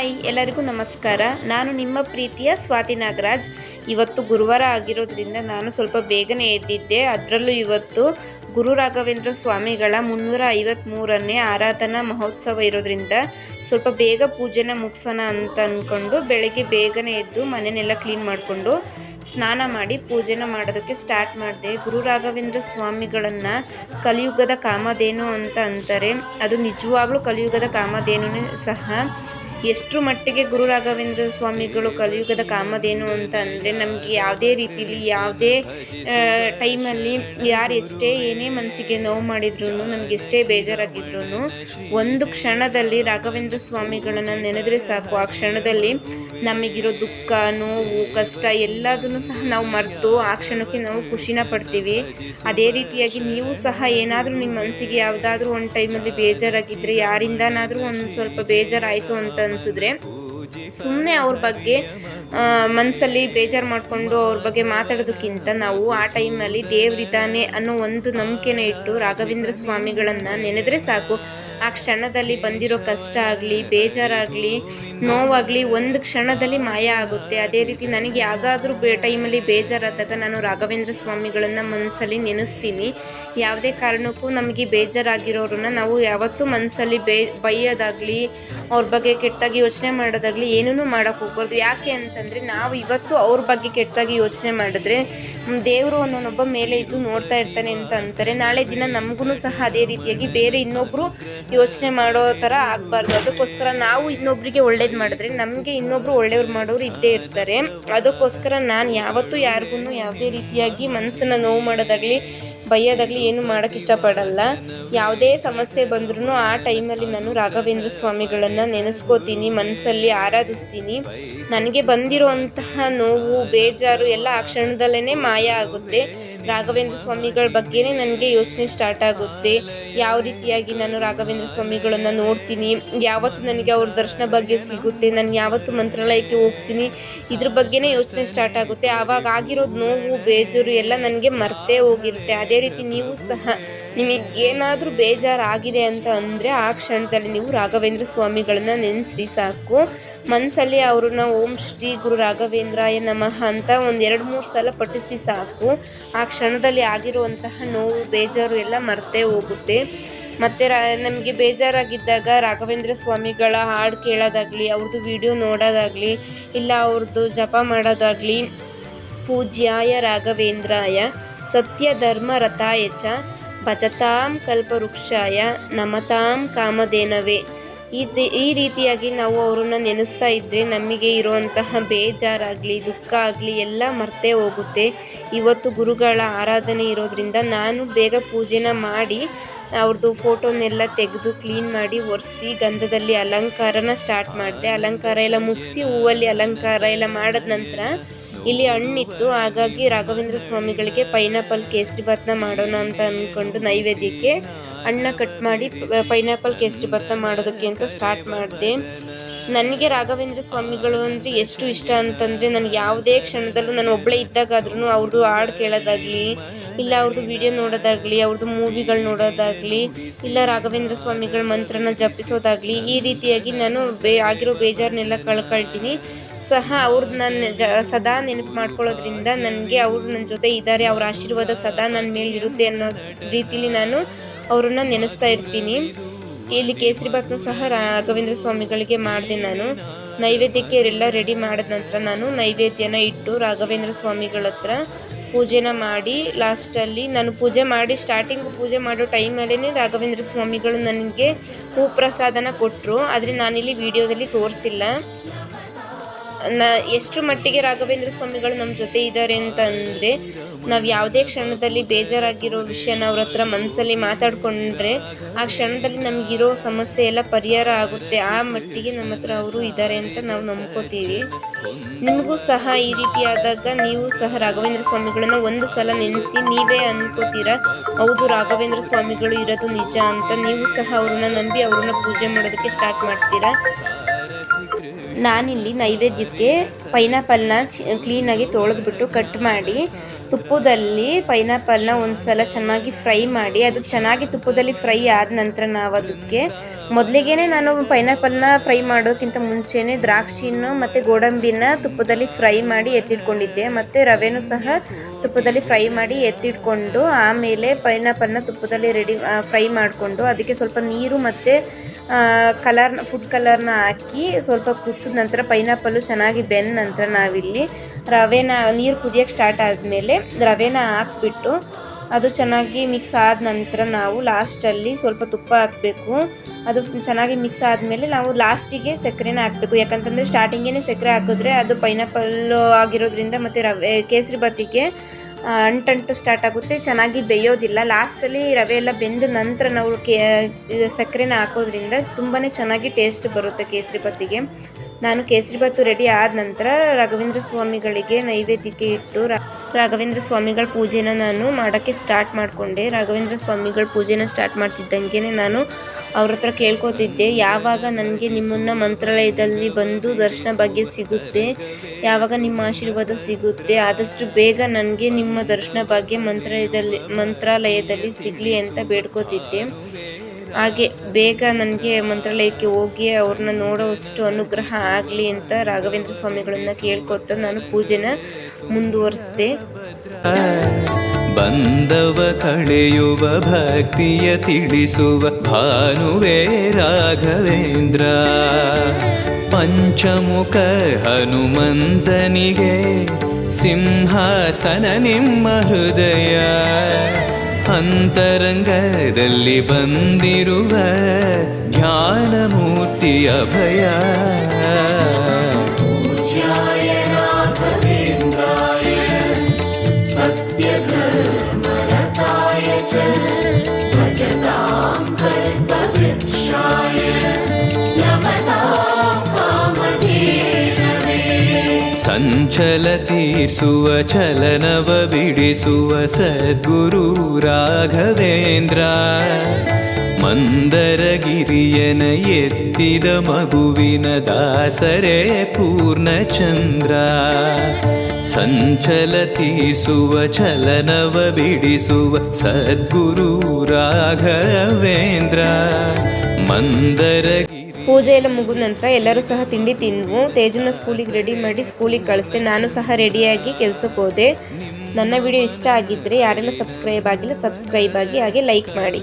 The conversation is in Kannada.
ಹಾಯ್, ಎಲ್ಲರಿಗೂ ನಮಸ್ಕಾರ. ನಾನು ನಿಮ್ಮ ಪ್ರೀತಿಯ ಸ್ವಾತಿ ನಾಗರಾಜ್. ಇವತ್ತು ಗುರುವಾರ ಆಗಿರೋದ್ರಿಂದ ನಾನು ಸ್ವಲ್ಪ ಬೇಗನೆ ಎದ್ದಿದ್ದೆ. ಅದರಲ್ಲೂ ಇವತ್ತು ಗುರು ರಾಘವೇಂದ್ರ ಸ್ವಾಮಿಗಳ ಮುನ್ನೂರ ಐವತ್ತ್ಮೂರನೇ ಆರಾಧನಾ ಮಹೋತ್ಸವ ಇರೋದ್ರಿಂದ ಸ್ವಲ್ಪ ಬೇಗ ಪೂಜೆನ ಮುಗಿಸೋಣ ಅಂತ ಅಂದ್ಕೊಂಡು ಬೆಳಗ್ಗೆ ಬೇಗನೆ ಎದ್ದು ಮನೆಯನ್ನೆಲ್ಲ ಕ್ಲೀನ್ ಮಾಡಿಕೊಂಡು ಸ್ನಾನ ಮಾಡಿ ಪೂಜೆನ ಮಾಡೋದಕ್ಕೆ ಸ್ಟಾರ್ಟ್ ಮಾಡಿದೆ. ಗುರು ರಾಘವೇಂದ್ರ ಸ್ವಾಮಿಗಳನ್ನು ಕಲಿಯುಗದ ಕಾಮಧೇನು ಅಂತ ಅಂತಾರೆ. ಅದು ನಿಜವಾಗ್ಲೂ ಕಲಿಯುಗದ ಕಾಮಧೇನು ಸಹ. ಎಷ್ಟರ ಮಟ್ಟಿಗೆ ಗುರು ರಾಘವೇಂದ್ರ ಸ್ವಾಮಿಗಳು ಕಲಿಯುಗದ ಕಾಮಧೇನು ಅಂತ ಅಂದರೆ ನಮಗೆ ಯಾವುದೇ ರೀತಿಲಿ ಯಾವುದೇ ಟೈಮಲ್ಲಿ ಯಾರು ಎಷ್ಟೇ ಏನೇ ಮನಸ್ಸಿಗೆ ನೋವು ಮಾಡಿದ್ರು ನಮ್ಗೆ ಎಷ್ಟೇ ಬೇಜಾರಾಗಿದ್ರು ಒಂದು ಕ್ಷಣದಲ್ಲಿ ರಾಘವೇಂದ್ರ ಸ್ವಾಮಿಗಳನ್ನು ನೆನೆದ್ರೆ ಸಾಕು. ಆ ಕ್ಷಣದಲ್ಲಿ ನಮಗಿರೋ ದುಃಖ, ನೋವು, ಕಷ್ಟ ಎಲ್ಲದನ್ನು ಸಹ ನಾವು ಮರೆತು ಆ ಕ್ಷಣಕ್ಕೆ ನಾವು ಖುಷಿನ ಪಡ್ತೀವಿ. ಅದೇ ರೀತಿಯಾಗಿ ನೀವು ಸಹ ಏನಾದರೂ ನಿಮ್ಮ ಮನಸ್ಸಿಗೆ ಯಾವುದಾದ್ರೂ ಒಂದು ಟೈಮಲ್ಲಿ ಬೇಜಾರಾಗಿದ್ದರೆ ಯಾರಿಂದನಾದರೂ ಒಂದು ಸ್ವಲ್ಪ ಬೇಜಾರಾಯಿತು ಅಂತ ಅನಿಸಿದ್ರೆ ಸುಮ್ಮನೆ ಅವ್ರ ಬಗ್ಗೆ ಮನಸ್ಸಲ್ಲಿ ಬೇಜಾರು ಮಾಡಿಕೊಂಡು ಅವ್ರ ಬಗ್ಗೆ ಮಾತಾಡೋದಕ್ಕಿಂತ ನಾವು ಆ ಟೈಮಲ್ಲಿ ದೇವರಿದ್ದಾನೆ ಅನ್ನೋ ಒಂದು ನಂಬಿಕೆನ ಇಟ್ಟು ರಾಘವೇಂದ್ರ ಸ್ವಾಮಿಗಳನ್ನು ನೆನೆದ್ರೆ ಸಾಕು. ಆ ಕ್ಷಣದಲ್ಲಿ ಬಂದಿರೋ ಕಷ್ಟ ಆಗಲಿ, ಬೇಜಾರಾಗಲಿ, ನೋವಾಗಲಿ ಒಂದು ಕ್ಷಣದಲ್ಲಿ ಮಾಯ ಆಗುತ್ತೆ. ಅದೇ ರೀತಿ ನನಗೆ ಯಾವುದಾದ್ರೂ ಬೇ ಟೈಮಲ್ಲಿ ಬೇಜಾರಾದಾಗ ನಾನು ರಾಘವೇಂದ್ರ ಸ್ವಾಮಿಗಳನ್ನು ಮನಸ್ಸಲ್ಲಿ ನೆನೆಸ್ತೀನಿ. ಯಾವುದೇ ಕಾರಣಕ್ಕೂ ನಮಗೆ ಬೇಜಾರಾಗಿರೋರನ್ನ ನಾವು ಯಾವತ್ತೂ ಮನಸ್ಸಲ್ಲಿ ಬೇ ಬೈಯೋದಾಗಲಿ, ಅವ್ರ ಬಗ್ಗೆ ಕೆಟ್ಟಾಗಿ ಯೋಚನೆ ಮಾಡೋದಾಗಲಿ ಏನೂ ಮಾಡೋಕ್ಕೆ ಹೋಗ್ಬಾರ್ದು. ಯಾಕೆ ಅಂತಂದರೆ ನಾವು ಇವತ್ತು ಅವ್ರ ಬಗ್ಗೆ ಕೆಟ್ಟದಾಗಿ ಯೋಚನೆ ಮಾಡಿದ್ರೆ ದೇವರು ಅನ್ನೋನೊಬ್ಬ ಮೇಲೆ ಇದ್ದು ನೋಡ್ತಾ ಇರ್ತಾನೆ ಅಂತ ಅಂತಾರೆ. ನಾಳೆ ದಿನ ನಮಗೂ ಸಹ ಅದೇ ರೀತಿಯಾಗಿ ಬೇರೆ ಇನ್ನೊಬ್ಬರು ಯೋಚನೆ ಮಾಡೋ ಥರ ಆಗಬಾರ್ದು. ಅದಕ್ಕೋಸ್ಕರ ನಾವು ಇನ್ನೊಬ್ಬರಿಗೆ ಒಳ್ಳೇದು ಮಾಡಿದ್ರೆ ನಮಗೆ ಇನ್ನೊಬ್ಬರು ಒಳ್ಳೆಯವ್ರು ಮಾಡೋರು ಇದ್ದೇ ಇರ್ತಾರೆ. ಅದಕ್ಕೋಸ್ಕರ ನಾನು ಯಾವತ್ತೂ ಯಾರಿಗೂ ಯಾವುದೇ ರೀತಿಯಾಗಿ ಮನಸ್ಸನ್ನು ನೋವು ಮಾಡೋದಾಗಲಿ ಬೈಯೋದಾಗಲಿ ಏನು ಮಾಡೋಕ್ಕೆ ಇಷ್ಟಪಡಲ್ಲ. ಯಾವುದೇ ಸಮಸ್ಯೆ ಬಂದ್ರೂ ಆ ಟೈಮಲ್ಲಿ ನಾನು ರಾಘವೇಂದ್ರ ಸ್ವಾಮಿಗಳನ್ನು ನೆನೆಸ್ಕೋತೀನಿ ಮನಸ್ಸಲ್ಲಿ ಆರಾಧಿಸ್ತೀನಿ. ನನಗೆ ಬಂದಿರುವಂತಹ ನೋವು, ಬೇಜಾರು ಎಲ್ಲ ಆ ಕ್ಷಣದಲ್ಲೇ ಮಾಯ ಆಗುತ್ತೆ. ರಾಘವೇಂದ್ರ ಸ್ವಾಮಿಗಳ ಬಗ್ಗೆನೇ ನನಗೆ ಯೋಚನೆ ಸ್ಟಾರ್ಟ್ ಆಗುತ್ತೆ. ಯಾವ ರೀತಿಯಾಗಿ ನಾನು ರಾಘವೇಂದ್ರ ಸ್ವಾಮಿಗಳನ್ನು ನೋಡ್ತೀನಿ? ಯಾವತ್ತು ನನಗೆ ಅವ್ರ ದರ್ಶನ ಬಗ್ಗೆ ಸಿಗುತ್ತೆ? ನಾನು ಯಾವತ್ತು ಮಂತ್ರಾಲಯಕ್ಕೆ ಹೋಗ್ತೀನಿ? ಇದ್ರ ಬಗ್ಗೆನೇ ಯೋಚನೆ ಸ್ಟಾರ್ಟ್ ಆಗುತ್ತೆ. ಆವಾಗ ಆಗಿರೋದು ನೋವು, ಬೇಜಾರು ಎಲ್ಲ ನನಗೆ ಮರ್ತೇ ಹೋಗಿರುತ್ತೆ. ಅದೇ ರೀತಿ ನೀವು ಸಹ ನಿಮಗೆ ಏನಾದರೂ ಬೇಜಾರಾಗಿದೆ ಅಂತ ಅಂದರೆ ಆ ಕ್ಷಣದಲ್ಲಿ ನೀವು ರಾಘವೇಂದ್ರ ಸ್ವಾಮಿಗಳನ್ನ ನೆನೆಸ್ರಿ ಸಾಕು. ಮನಸ್ಸಲ್ಲಿ ಅವ್ರನ್ನ ಓಂ ಶ್ರೀ ಗುರು ರಾಘವೇಂದ್ರಾಯ ನಮಃ ಅಂತ ಒಂದು ಎರಡು ಮೂರು ಸಲ ಪಠಿಸಿ ಸಾಕು. ಆ ಕ್ಷಣದಲ್ಲಿ ಆಗಿರುವಂತಹ ನೋವು, ಬೇಜಾರು ಎಲ್ಲ ಮರ್ತೇ ಹೋಗುತ್ತೆ. ಮತ್ತು ರಾ, ನಮಗೆ ಬೇಜಾರಾಗಿದ್ದಾಗ ರಾಘವೇಂದ್ರ ಸ್ವಾಮಿಗಳ ಹಾಡು ಕೇಳೋದಾಗಲಿ ಅವ್ರದ್ದು ವಿಡಿಯೋ ನೋಡೋದಾಗಲಿ, ಇಲ್ಲ ಅವ್ರದ್ದು ಜಪ ಮಾಡೋದಾಗಲಿ, ಪೂಜ್ಯಾಯ ರಾಘವೇಂದ್ರಾಯ ಸತ್ಯ ಧರ್ಮ ರಥಾಯಚ, ಭಜತಾಂ ಕಲ್ಪವೃಕ್ಷಾಯ, ನಮತಾಂ ಕಾಮಧೇನವೇ. ಈ ಈ ರೀತಿಯಾಗಿ ನಾವು ಅವರನ್ನು ನೆನೆಸ್ತಾ ಇದ್ದರೆ ನಮಗೆ ಇರುವಂತಹ ಬೇಜಾರಾಗಲಿ, ದುಃಖ ಆಗಲಿ ಎಲ್ಲ ಮರ್ತೇ ಹೋಗುತ್ತೆ. ಇವತ್ತು ಗುರುಗಳ ಆರಾಧನೆ ಇರೋದ್ರಿಂದ ನಾನು ಬೇಗ ಪೂಜೆನ ಮಾಡಿ ಅವ್ರದ್ದು ಫೋಟೋನೆಲ್ಲ ತೆಗೆದು ಕ್ಲೀನ್ ಮಾಡಿ ಒರೆಸಿ ಗಂಧದಲ್ಲಿ ಅಲಂಕಾರನ ಸ್ಟಾರ್ಟ್ ಮಾಡಿದೆ. ಅಲಂಕಾರ ಎಲ್ಲ ಮುಗಿಸಿ ಹೂವಲ್ಲಿ ಅಲಂಕಾರ ಎಲ್ಲ ಮಾಡಿದ ನಂತರ ಇಲ್ಲಿ ಹಣ್ಣಿತ್ತು. ಹಾಗಾಗಿ ರಾಘವೇಂದ್ರ ಸ್ವಾಮಿಗಳಿಗೆ ಪೈನಾಪಲ್ ಕೇಸರಿ ಭಾತ್ನ ಮಾಡೋಣ ಅಂತ ಅಂದ್ಕೊಂಡು ನೈವೇದ್ಯಕ್ಕೆ ಹಣ್ಣ ಕಟ್ ಮಾಡಿ ಪೈನಾಪಲ್ ಕೇಸರಿ ಭತ್ತ ಮಾಡೋದಕ್ಕೆ ಅಂತ ಸ್ಟಾರ್ಟ್ ಮಾಡಿದೆ. ನನಗೆ ರಾಘವೇಂದ್ರ ಸ್ವಾಮಿಗಳು ಅಂದರೆ ಎಷ್ಟು ಇಷ್ಟ ಅಂತಂದರೆ ನನಗೆ ಯಾವುದೇ ಕ್ಷಣದಲ್ಲೂ, ನಾನು ಒಬ್ಬಳೇ ಇದ್ದಾಗಾದ್ರೂ ಅವ್ರದ್ದು ಹಾಡು ಕೇಳೋದಾಗಲಿ, ಇಲ್ಲ ಅವ್ರದ್ದು ವಿಡಿಯೋ ನೋಡೋದಾಗಲಿ ಅವ್ರದ್ದು ಮೂವಿಗಳು ನೋಡೋದಾಗಲಿ, ಇಲ್ಲ ರಾಘವೇಂದ್ರ ಸ್ವಾಮಿಗಳ ಮಂತ್ರನ ಜಪಿಸೋದಾಗಲಿ, ಈ ರೀತಿಯಾಗಿ ನಾನು ಬೇ, ಆಗಿರೋ ಬೇಜಾರನ್ನೆಲ್ಲ ಕಳ್ಕೊಳ್ತೀನಿ. ಸಹ ಅವ್ರದ್ದು ನಾನು ಜ, ಸದಾ ನೆನಪು ಮಾಡ್ಕೊಳ್ಳೋದ್ರಿಂದ ನನಗೆ ಅವರು ನನ್ನ ಜೊತೆ ಇದ್ದಾರೆ, ಅವ್ರ ಆಶೀರ್ವಾದ ಸದಾ ನನ್ನ ಮೇಲೆ ಇರುತ್ತೆ ಅನ್ನೋ ರೀತಿಲಿ ನಾನು ಅವ್ರನ್ನ ನೆನೆಸ್ತಾ ಇರ್ತೀನಿ. ಇಲ್ಲಿ ಕೇಸರಿ ಭಾತ್ನು ಸಹ ರಾಘವೇಂದ್ರ ಸ್ವಾಮಿಗಳಿಗೆ ಮಾಡಿದೆ ನಾನು. ನೈವೇದ್ಯಕ್ಕೆ ಎಲ್ಲ ರೆಡಿ ಮಾಡಿದ ನಂತರ ನಾನು ನೈವೇದ್ಯನ ಇಟ್ಟು ರಾಘವೇಂದ್ರ ಸ್ವಾಮಿಗಳ ಹತ್ರ ಪೂಜೆನ ಮಾಡಿ ಲಾಸ್ಟಲ್ಲಿ ನಾನು ಪೂಜೆ ಮಾಡಿ ಸ್ಟಾರ್ಟಿಂಗ್ ಪೂಜೆ ಮಾಡೋ ಟೈಮಲ್ಲೇ ರಾಘವೇಂದ್ರ ಸ್ವಾಮಿಗಳು ನನಗೆ ಹೂ ಪ್ರಸಾದನ ಕೊಟ್ಟರು ಆದರೆ ನಾನಿಲ್ಲಿ ವಿಡಿಯೋದಲ್ಲಿ ತೋರಿಸಿಲ್ಲ. ನ ಎಷ್ಟು ಮಟ್ಟಿಗೆ ರಾಘವೇಂದ್ರ ಸ್ವಾಮಿಗಳು ನಮ್ಮ ಜೊತೆ ಇದ್ದಾರೆ ಅಂತ ಅಂದರೆ ನಾವು ಯಾವುದೇ ಕ್ಷಣದಲ್ಲಿ ಬೇಜಾರಾಗಿರೋ ವಿಷಯನ ಅವ್ರ ಹತ್ರ ಮನಸ್ಸಲ್ಲಿ ಮಾತಾಡಿಕೊಂಡ್ರೆ ಆ ಕ್ಷಣದಲ್ಲಿ ನಮಗಿರೋ ಸಮಸ್ಯೆ ಎಲ್ಲ ಪರಿಹಾರ ಆಗುತ್ತೆ. ಆ ಮಟ್ಟಿಗೆ ನಮ್ಮ ಹತ್ರ ಅವರು ಇದ್ದಾರೆ ಅಂತ ನಾವು ನಂಬ್ಕೋತೀವಿ. ನಿಮಗೂ ಸಹ ಈ ರೀತಿ ಆದಾಗ ನೀವು ಸಹ ರಾಘವೇಂದ್ರ ಸ್ವಾಮಿಗಳನ್ನ ಒಂದು ಸಲ ನೆನೆಸಿ ನೀವೇ ಅನ್ಕೋತೀರಾ, ಹೌದು ರಾಘವೇಂದ್ರ ಸ್ವಾಮಿಗಳು ಇರೋದು ನಿಜ ಅಂತ? ನೀವು ಸಹ ಅವ್ರನ್ನ ನಂಬಿ ಅವ್ರನ್ನ ಪೂಜೆ ಮಾಡೋದಕ್ಕೆ ಸ್ಟಾರ್ಟ್ ಮಾಡ್ತೀರಾ? ನಾನಿಲ್ಲಿ ನೈವೇದ್ಯಕ್ಕೆ ಪೈನಾಪಲ್ನ ಕ್ಲೀನಾಗಿ ತೊಳೆದ್ಬಿಟ್ಟು ಕಟ್ ಮಾಡಿ, ತುಪ್ಪದಲ್ಲಿ ಪೈನಾಪಲ್ನ ಒಂದು ಸಲ ಚೆನ್ನಾಗಿ ಫ್ರೈ ಮಾಡಿ, ಅದು ಚೆನ್ನಾಗಿ ತುಪ್ಪದಲ್ಲಿ ಫ್ರೈ ಆದ ನಂತರ ನಾವು ಅದಕ್ಕೆ ಮೊದಲಿಗೆ ನಾನು ಪೈನಾಪಲ್ನ ಫ್ರೈ ಮಾಡೋಕ್ಕಿಂತ ಮುಂಚೆನೇ ದ್ರಾಕ್ಷಿನ ಮತ್ತು ಗೋಡಂಬಿನ ತುಪ್ಪದಲ್ಲಿ ಫ್ರೈ ಮಾಡಿ ಎತ್ತಿಟ್ಕೊಂಡಿದ್ದೆ. ಮತ್ತು ರವೆನೂ ಸಹ ತುಪ್ಪದಲ್ಲಿ ಫ್ರೈ ಮಾಡಿ ಎತ್ತಿಟ್ಕೊಂಡು, ಆಮೇಲೆ ಪೈನಾಪಲ್ನ ತುಪ್ಪದಲ್ಲಿ ರೆಡಿ ಫ್ರೈ ಮಾಡಿಕೊಂಡು, ಅದಕ್ಕೆ ಸ್ವಲ್ಪ ನೀರು ಮತ್ತು ಕಲರ್ನ ಫುಡ್ ಕಲರ್ನ ಹಾಕಿ ಸ್ವಲ್ಪ ಕುದಿಸಿದ ನಂತರ ಪೈನಾಪಲ್ಲು ಚೆನ್ನಾಗಿ ಬೆಂದ ನಂತರ ನಾವಿಲ್ಲಿ ರವೆನ ನೀರು ಕುದಿಯೋಕ್ಕೆ ಸ್ಟಾರ್ಟ್ ಆದಮೇಲೆ ರವೆನ ಹಾಕ್ಬಿಟ್ಟು ಅದು ಚೆನ್ನಾಗಿ ಮಿಕ್ಸ್ ಆದ ನಂತರ ನಾವು ಲಾಸ್ಟಲ್ಲಿ ಸ್ವಲ್ಪ ತುಪ್ಪ ಹಾಕಬೇಕು. ಅದು ಚೆನ್ನಾಗಿ ಮಿಕ್ಸ್ ಆದಮೇಲೆ ನಾವು ಲಾಸ್ಟಿಗೆ ಸಕ್ಕರೆನ ಹಾಕಬೇಕು. ಯಾಕಂತಂದರೆ ಸ್ಟಾರ್ಟಿಂಗೇ ಸಕ್ಕರೆ ಹಾಕಿದ್ರೆ ಅದು ಪೈನಾಪಲ್ಲು ಆಗಿರೋದ್ರಿಂದ ಮತ್ತು ರವೆ, ಕೇಸರಿ ಬಾತಿಗೆ ಅಂಟಂಟು ಸ್ಟಾರ್ಟ್ ಆಗುತ್ತೆ. ಚೆನ್ನಾಗಿ ಬೇಯೋದಿಲ್ಲ. ಲಾಸ್ಟಲ್ಲಿ ರವೆ ಎಲ್ಲ ಬೆಂದ ನಂತರ ನಾವು ಕೇ ಸಕ್ಕರೆನ ಹಾಕೋದ್ರಿಂದ ತುಂಬಾ ಚೆನ್ನಾಗಿ ಟೇಸ್ಟ್ ಬರುತ್ತೆ ಕೇಸರಿ ಬಾತಿಗೆ ನಾನು ಕೇಸರಿಬಾತು ರೆಡಿ ಆದ ನಂತರ ರಾಘವೇಂದ್ರ ಸ್ವಾಮಿಗಳಿಗೆ ನೈವೇದ್ಯಕ್ಕೆ ಇಟ್ಟು ರಾಘವೇಂದ್ರ ಸ್ವಾಮಿಗಳ ಪೂಜೆನ ನಾನು ಮಾಡೋಕ್ಕೆ ಸ್ಟಾರ್ಟ್ ಮಾಡಿಕೊಂಡೆ. ರಾಘವೇಂದ್ರ ಸ್ವಾಮಿಗಳ ಪೂಜೆನ ಸ್ಟಾರ್ಟ್ ಮಾಡ್ತಿದ್ದಂಗೆ ನಾನು ಅವ್ರ ಹತ್ರ ಕೇಳ್ಕೊತಿದ್ದೆ. ಯಾವಾಗ ನನಗೆ ನಿಮ್ಮನ್ನು ಮಂತ್ರಾಲಯದಲ್ಲಿ ಬಂದು ದರ್ಶನ ಭಾಗ್ಯ ಸಿಗುತ್ತೆ, ಯಾವಾಗ ನಿಮ್ಮ ಆಶೀರ್ವಾದ ಸಿಗುತ್ತೆ, ಆದಷ್ಟು ಬೇಗ ನನಗೆ ನಿಮ್ಮ ದರ್ಶನ ಭಾಗ್ಯ ಮಂತ್ರಾಲಯದಲ್ಲಿ ಮಂತ್ರಾಲಯದಲ್ಲಿ ಸಿಗಲಿ ಅಂತ ಬೇಡ್ಕೋತಿದ್ದೆ. ಹಾಗೆ ಬೇಗ ನನಗೆ ಮಂತ್ರಾಲಯಕ್ಕೆ ಹೋಗಿ ಅವ್ರನ್ನ ನೋಡೋವಷ್ಟು ಅನುಗ್ರಹ ಆಗಲಿ ಅಂತ ರಾಘವೇಂದ್ರ ಸ್ವಾಮಿಗಳನ್ನ ಕೇಳ್ಕೊತ ನಾನು ಪೂಜೆನ ಮುಂದುವರಿಸಿದೆ. ಬಂದವ ಕಳೆಯುವ ಭಕ್ತಿಯ ತಿಳಿಸುವ ಭಾನುವೆ ರಾಘವೇಂದ್ರ. ಪಂಚಮುಖ ಹನುಮಂತನಿಗೆ ಸಿಂಹಾಸನ ನಿಮ್ಮ ಹೃದಯ. ಅಂತರಂಗದಲ್ಲಿ ಬಂದಿರುವ ಜ್ಞಾನಮೂರ್ತಿ ಅಭಯ ಸಂಚಲ ತೀರ್ಸುವ ಚಲನವ ಬಿಡಿಸುವ ಸದ್ಗುರು ರಾಘವೇಂದ್ರ ಮಂದರಗಿರಿಯನ ಎತ್ತಿದ ಮಗುವಿನ ದಾಸರೇ ಪೂರ್ಣಚಂದ್ರ ಸಂಚಲ ತೀಸುವ ಚಲನವ ಬಿಡಿಸುವ ಸದ್ಗುರು ರಾಘವೇಂದ್ರ ಮಂದರಗಿರಿ ಪೂಜೆ ಎಲ್ಲ ಮುಗಿದ ನಂತರ ಎಲ್ಲರೂ ಸಹ ತಿಂಡಿ ತಿನ್ನು ತೇಜನ ಸ್ಕೂಲಿಗೆ ರೆಡಿ ಮಾಡಿ ಸ್ಕೂಲಿಗೆ ಕಳಿಸ್ದೆ. ನಾನು ಸಹ ರೆಡಿಯಾಗಿ ಕೆಲಸಕ್ಕೆ ಹೋದೆ. ನನ್ನ ವಿಡಿಯೋ ಇಷ್ಟ ಆಗಿದ್ದರೆ ಯಾರೆಲ್ಲ ಸಬ್ಸ್ಕ್ರೈಬ್ ಆಗಿಲ್ಲ ಸಬ್ಸ್ಕ್ರೈಬ್ ಆಗಿ ಹಾಗೆ ಲೈಕ್ ಮಾಡಿ.